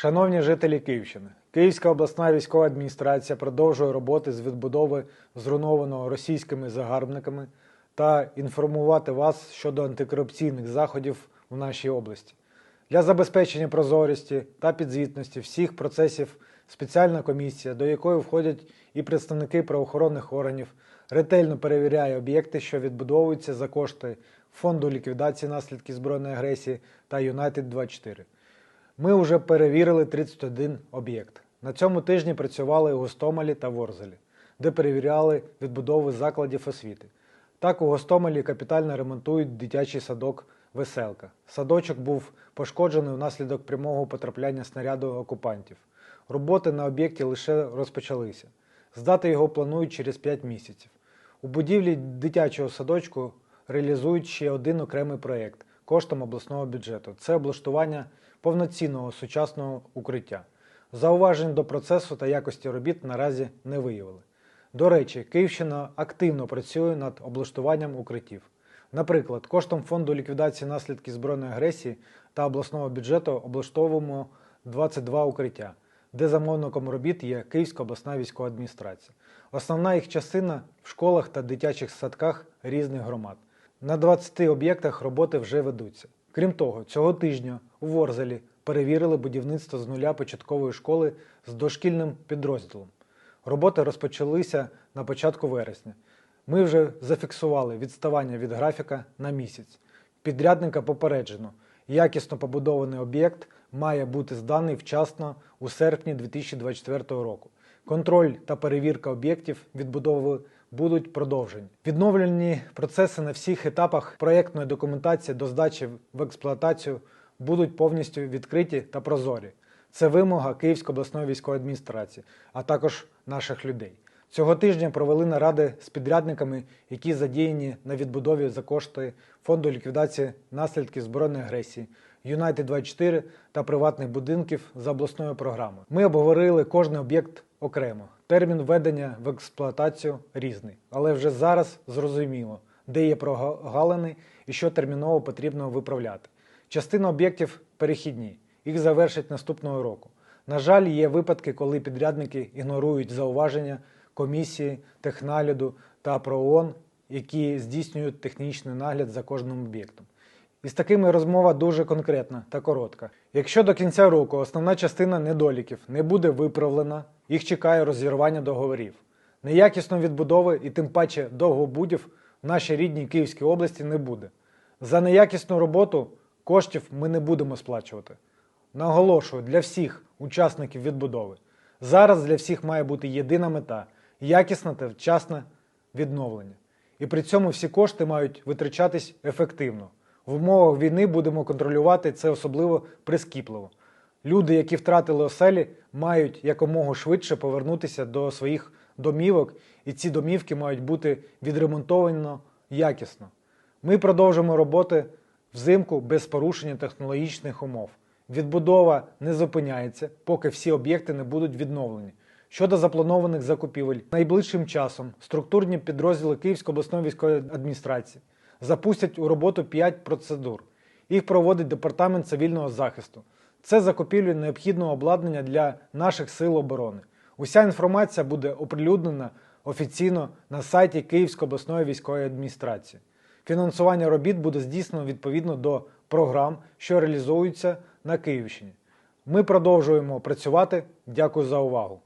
Шановні жителі Київщини, Київська обласна військова адміністрація продовжує роботи з відбудови зруйнованого російськими загарбниками та інформувати вас щодо антикорупційних заходів в нашій області. Для забезпечення прозорості та підзвітності всіх процесів спеціальна комісія, до якої входять і представники правоохоронних органів, ретельно перевіряє об'єкти, що відбудовуються за кошти Фонду ліквідації наслідків збройної агресії та United 24 Ми вже перевірили 31 об'єкт. На цьому тижні працювали у Гостомелі та Ворзелі, де перевіряли відбудови закладів освіти. Так у Гостомелі капітально ремонтують дитячий садок Веселка. Садочок був пошкоджений внаслідок прямого потрапляння снаряду окупантів. Роботи на об'єкті лише розпочалися. Здати його планують через 5 місяців. У будівлі дитячого садочку реалізують ще один окремий проєкт коштом обласного бюджету. Це облаштування повноцінного сучасного укриття. Зауважень до процесу та якості робіт наразі не виявили. До речі, Київщина активно працює над облаштуванням укриттів. Наприклад, коштом фонду ліквідації наслідків збройної агресії та обласного бюджету облаштовуємо 22 укриття, де замовником робіт є Київська обласна військова адміністрація. Основна їх частина в школах та дитячих садках різних громад. На 20 об'єктах роботи вже ведуться. Крім того, цього тижня у Ворзелі перевірили будівництво з нуля початкової школи з дошкільним підрозділом. Роботи розпочалися на початку вересня. Ми вже зафіксували відставання від графіка на місяць. Підрядника попереджено, якісно побудований об'єкт має бути зданий вчасно у серпні 2024 року. Контроль та перевірка об'єктів відбудови будуть продовжені. Відновлені процеси на всіх етапах проєктної документації до здачі в експлуатацію будуть повністю відкриті та прозорі. Це вимога Київської обласної військової адміністрації, а також наших людей. Цього тижня провели наради з підрядниками, які задіяні на відбудові за кошти фонду ліквідації наслідків збройної агресії, United 24 та приватних будинків за обласною програмою. Ми обговорили кожен об'єкт окремо. Термін введення в експлуатацію різний, але вже зараз зрозуміло, де є прогалини і що терміново потрібно виправляти. Частина об'єктів перехідні, їх завершать наступного року. На жаль, є випадки, коли підрядники ігнорують зауваження комісії, технагляду та ПРООН, які здійснюють технічний нагляд за кожним об'єктом. І з такими розмова дуже конкретна та коротка. Якщо до кінця року основна частина недоліків не буде виправлена, їх чекає розірвання договорів. Неякісної відбудови і тим паче довгобудів в нашій рідній Київській області не буде. За неякісну роботу коштів ми не будемо сплачувати. Наголошую для всіх учасників відбудови. Зараз для всіх має бути єдина мета якісне та вчасне відновлення. І при цьому всі кошти мають витрачатись ефективно. В умовах війни будемо контролювати це особливо прискіпливо. Люди, які втратили оселі, мають якомога швидше повернутися до своїх домівок, і ці домівки мають бути відремонтовано якісно. Ми продовжимо роботи взимку без порушення технологічних умов. Відбудова не зупиняється, поки всі об'єкти не будуть відновлені. Щодо запланованих закупівель, найближчим часом структурні підрозділи Київської обласної військової адміністрації запустять у роботу 5 процедур. Їх проводить департамент цивільного захисту. Це закупівлі необхідного обладнання для наших сил оборони. Уся інформація буде оприлюднена офіційно на сайті Київської обласної військової адміністрації. Фінансування робіт буде здійснено відповідно до програм, що реалізуються на Київщині. Ми продовжуємо працювати. Дякую за увагу.